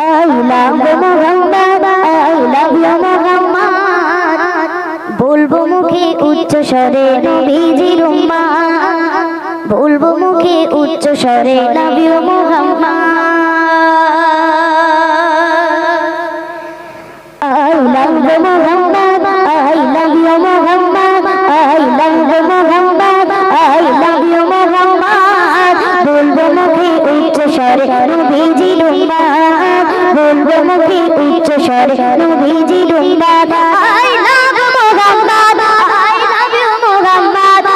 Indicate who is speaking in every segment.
Speaker 1: I love you Muhammad I love you Muhammad বলব মুখে উচ্চ স্বরে নবীজির উম্মাদ বলব মুখে উচ্চ স্বরে you Muhammad I love Muhammad স্বরে নবীজি উম্মাদ I love Muhammad I love you Muhammad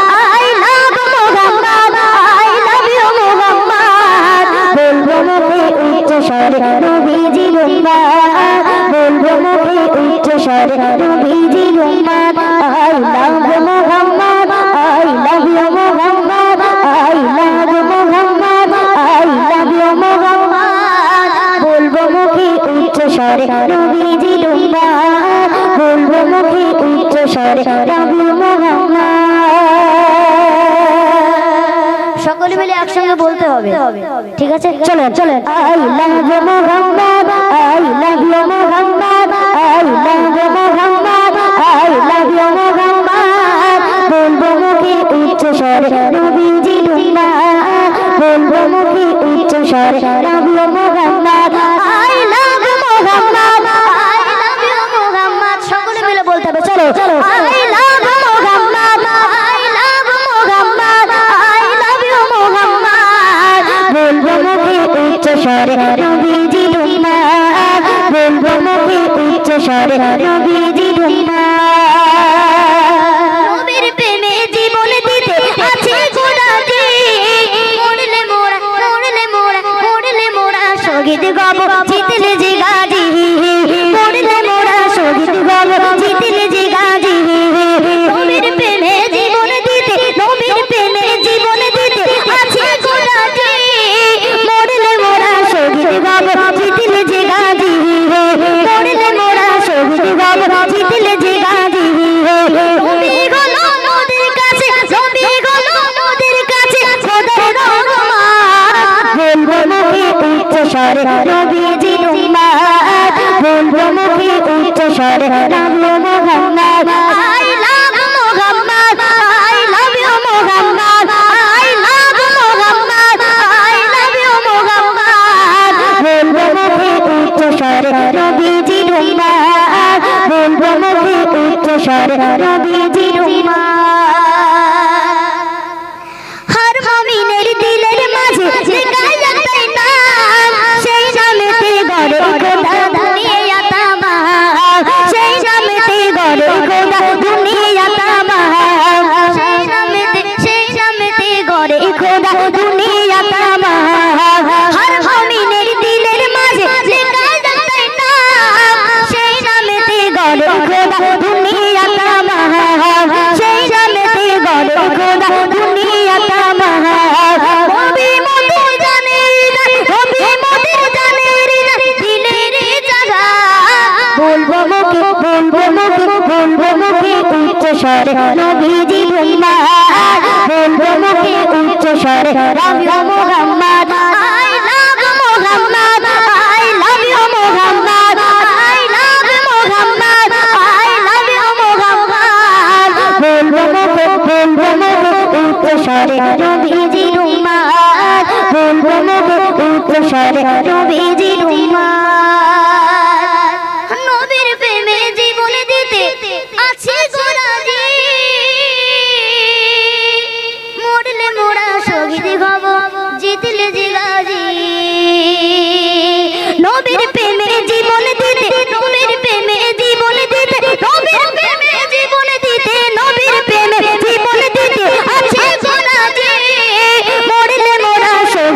Speaker 1: I love Muhammad I love you Muhammad বলব মুখে উচ্চ স্বরে নবীজি উম্মাদ বলব মুখে উচ্চ স্বরে নবীজি উম্মাদ I love Muhammad I love you Muhammad স্বরে নবীজি উম্মাদ বলব মুখে উচ্চ স্বরে মুহাম্মদ। সকলে মিলে একসঙ্গে বলতে হবে। ঠিক আছে? চলেন চলেন I love Mohammad I love Mohammad I love Mohammad I love Mohammad. বলব মুখে উচ্চ স্বরে নবীজি উম্মাদ বলব মুখে উচ্চ স্বরে নবী মোহাম্মদ। চলো। I love Mohammad I love Mohammad I love you Mohammad বলব মুখে উচ্চ স্বরে নবীজি উম্মাদ বলব মুখে উচ্চ স্বরে নবীজি উম্মাদ নবীর প্রেমে স্বরে, নবীজি উম্মাদ, বলব মুখে উচ্চ স্বরে নবী Muhammad, I love Muhammad, I love you Muhammad, I love Muhammad, I love you Muhammad. বলব মুখে উচ্চ স্বরে, নবীজি উম্মাদ, বলব মুখে উচ্চ স্বরে নবীজি নবীজি উম্মাদ বলব মুখে উচ্চ স্বরে ইউ মুহাম্মদ বলব মুখে বলব মুখে উচ্চ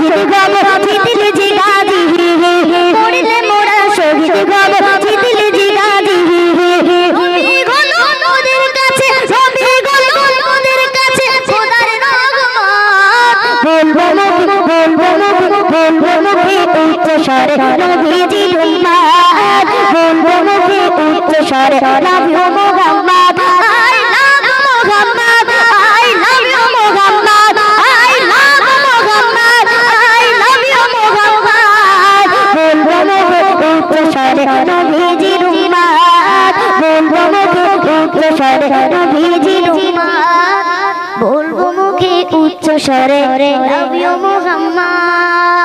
Speaker 1: শহীদ হব জিতলে জিগাজি মরলে মোরা শহীদ হব জিতলে উচ্চ স্বরে উচ্চ স্বরে নবী বলব মুখে উচ্চ স্বরে নবী মোহাম্মদ।